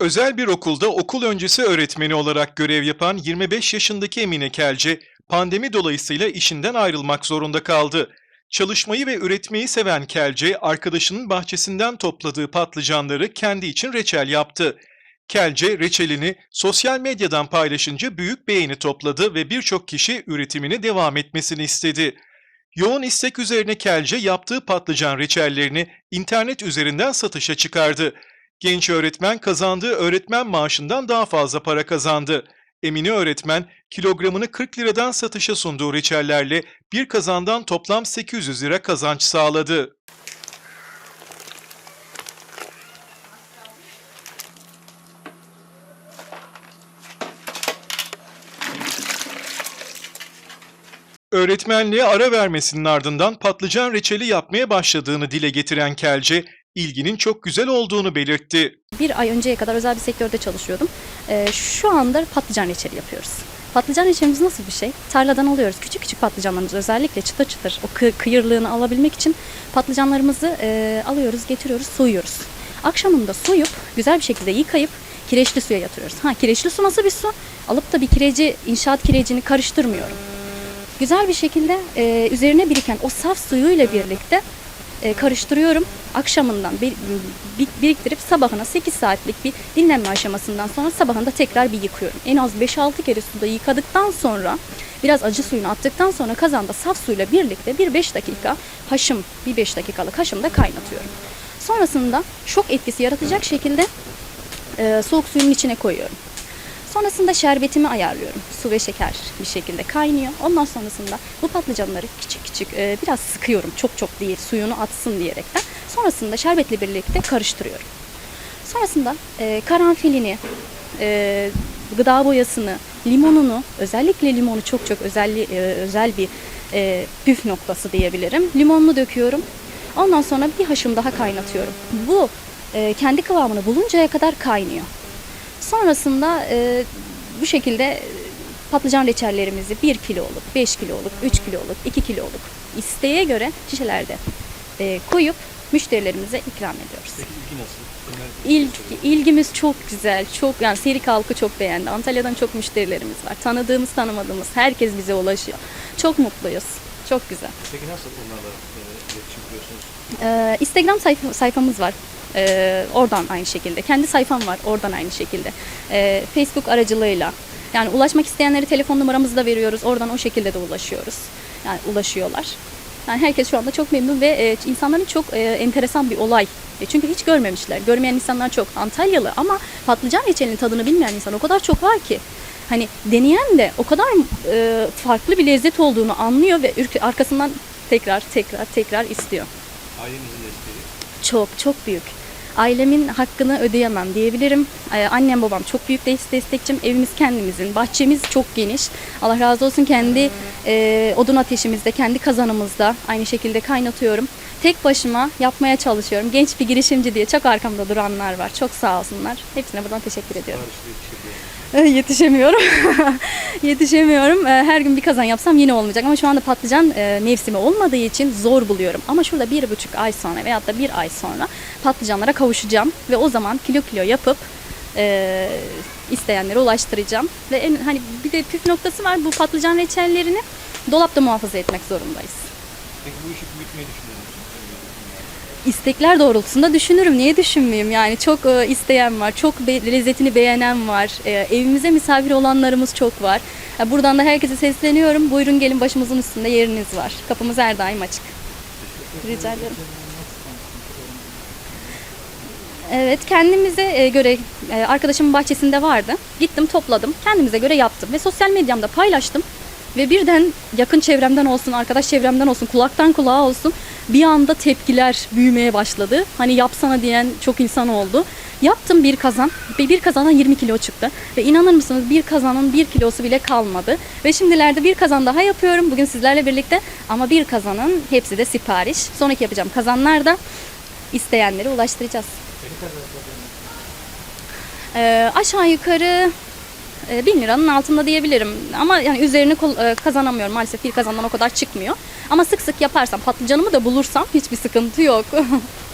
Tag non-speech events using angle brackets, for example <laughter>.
Özel bir okulda okul öncesi öğretmeni olarak görev yapan 25 yaşındaki Emine Kelce, pandemi dolayısıyla işinden ayrılmak zorunda kaldı. Çalışmayı ve üretmeyi seven Kelce, arkadaşının bahçesinden topladığı patlıcanları kendi için reçel yaptı. Kelce, reçelini sosyal medyadan paylaşınca büyük beğeni topladı ve birçok kişi üretimine devam etmesini istedi. Yoğun istek üzerine Kelce yaptığı patlıcan reçellerini internet üzerinden satışa çıkardı. Genç öğretmen kazandığı öğretmen maaşından daha fazla para kazandı. Emine öğretmen kilogramını 40 liradan satışa sunduğu reçellerle bir kazandan toplam 800 lira kazanç sağladı. Öğretmenliğe ara vermesinin ardından patlıcan reçeli yapmaya başladığını dile getiren Kelce, ilginin çok güzel olduğunu belirtti. Bir ay önceye kadar özel bir sektörde çalışıyordum. Ee, şu anda patlıcan reçeli yapıyoruz. Patlıcan reçelimiz nasıl bir şey? Tarladan alıyoruz. Küçük küçük patlıcanlarımızı özellikle çıtır çıtır o kı- kıyırlığını alabilmek için patlıcanlarımızı e, alıyoruz, getiriyoruz, soyuyoruz. Akşamında soyup güzel bir şekilde yıkayıp kireçli suya yatırıyoruz. Ha kireçli su nasıl bir su? Alıp da bir kireci, inşaat kirecini karıştırmıyorum. Güzel bir şekilde e, üzerine biriken o saf suyuyla birlikte e, karıştırıyorum. Akşamından bir, bir- biriktirip sabahına 8 saatlik bir dinlenme aşamasından sonra sabahında tekrar bir yıkıyorum. En az 5-6 kere suda yıkadıktan sonra biraz acı suyunu attıktan sonra kazanda saf suyla birlikte bir 5 dakika haşım, bir 5 dakikalık haşımda kaynatıyorum. Sonrasında şok etkisi yaratacak şekilde e, soğuk suyun içine koyuyorum. Sonrasında şerbetimi ayarlıyorum. Su ve şeker bir şekilde kaynıyor. Ondan sonrasında bu patlıcanları küçük küçük e, biraz sıkıyorum. Çok çok değil suyunu atsın diyerekten. Sonrasında şerbetle birlikte karıştırıyorum. Sonrasında e, karanfilini, e, gıda boyasını, limonunu, özellikle limonu çok çok özel, e, özel bir e, püf noktası diyebilirim. Limonunu döküyorum. Ondan sonra bir haşım daha kaynatıyorum. Bu e, kendi kıvamını buluncaya kadar kaynıyor. Sonrasında e, bu şekilde e, patlıcan reçellerimizi 1 kiloluk, 5 kiloluk, 3 kiloluk, 2 kiloluk isteğe göre şişelerde e, koyup müşterilerimize ikram ediyoruz. Peki ilgi nasıl? İlk, ilgimiz çok güzel. Çok yani Serik halkı çok beğendi. Antalya'dan çok müşterilerimiz var. Tanıdığımız, tanımadığımız herkes bize ulaşıyor. Çok mutluyuz. Çok güzel. Peki nasıl onlarla e, iletişim kuruyorsunuz? Ee, Instagram sayfa, sayfamız var. Ee, oradan aynı şekilde. Kendi sayfam var. Oradan aynı şekilde. Ee, Facebook aracılığıyla. Yani ulaşmak isteyenleri telefon numaramızı da veriyoruz. Oradan o şekilde de ulaşıyoruz. Yani ulaşıyorlar. Yani herkes şu anda çok memnun ve e, insanların çok e, enteresan bir olay. E, çünkü hiç görmemişler. Görmeyen insanlar çok. Antalyalı ama patlıcan reçelinin tadını bilmeyen insan o kadar çok var ki. Hani deneyen de o kadar e, farklı bir lezzet olduğunu anlıyor ve arkasından tekrar tekrar tekrar istiyor. Ailenizin desteği. Çok çok büyük. Ailemin hakkını ödeyemem diyebilirim. Ee, Annem babam çok büyük des- destekçim. Evimiz kendimizin. Bahçemiz çok geniş. Allah razı olsun kendi e, odun ateşimizde, kendi kazanımızda aynı şekilde kaynatıyorum. Tek başıma yapmaya çalışıyorum. Genç bir girişimci diye çok arkamda duranlar var. Çok sağ olsunlar. Hepsine buradan teşekkür ediyorum. <laughs> Yetişemiyorum. <laughs> Yetişemiyorum. Ee, Her gün bir kazan yapsam yine olmayacak. Ama şu anda patlıcan e, mevsimi olmadığı için zor buluyorum. Ama şurada bir buçuk ay sonra veyahut da bir ay sonra patlıcanlara kavuşacağım. Ve o zaman kilo kilo yapıp e, isteyenlere ulaştıracağım. Ve en, hani bir de püf noktası var. Bu patlıcan reçellerini dolapta muhafaza etmek zorundayız. Peki bu işi büyütmeyi düşünüyor musun? istekler doğrultusunda düşünürüm. Niye düşünmeyeyim? Yani çok e, isteyen var, çok be- lezzetini beğenen var. E, evimize misafir olanlarımız çok var. E, buradan da herkese sesleniyorum. Buyurun gelin başımızın üstünde yeriniz var. Kapımız her daim açık. Rica ederim. Evet kendimize e, göre e, arkadaşımın bahçesinde vardı. Gittim topladım. Kendimize göre yaptım ve sosyal medyamda paylaştım. Ve birden yakın çevremden olsun, arkadaş çevremden olsun, kulaktan kulağa olsun bir anda tepkiler büyümeye başladı. Hani yapsana diyen çok insan oldu. Yaptım bir kazan ve bir kazandan 20 kilo çıktı. Ve inanır mısınız bir kazanın bir kilosu bile kalmadı. Ve şimdilerde bir kazan daha yapıyorum bugün sizlerle birlikte. Ama bir kazanın hepsi de sipariş. Sonraki yapacağım kazanlar da isteyenlere ulaştıracağız. Ee, aşağı yukarı e, 1000 liranın altında diyebilirim. Ama yani üzerini e, kazanamıyorum. Maalesef bir kazandan o kadar çıkmıyor. Ama sık sık yaparsam, patlıcanımı da bulursam hiçbir sıkıntı yok. <laughs>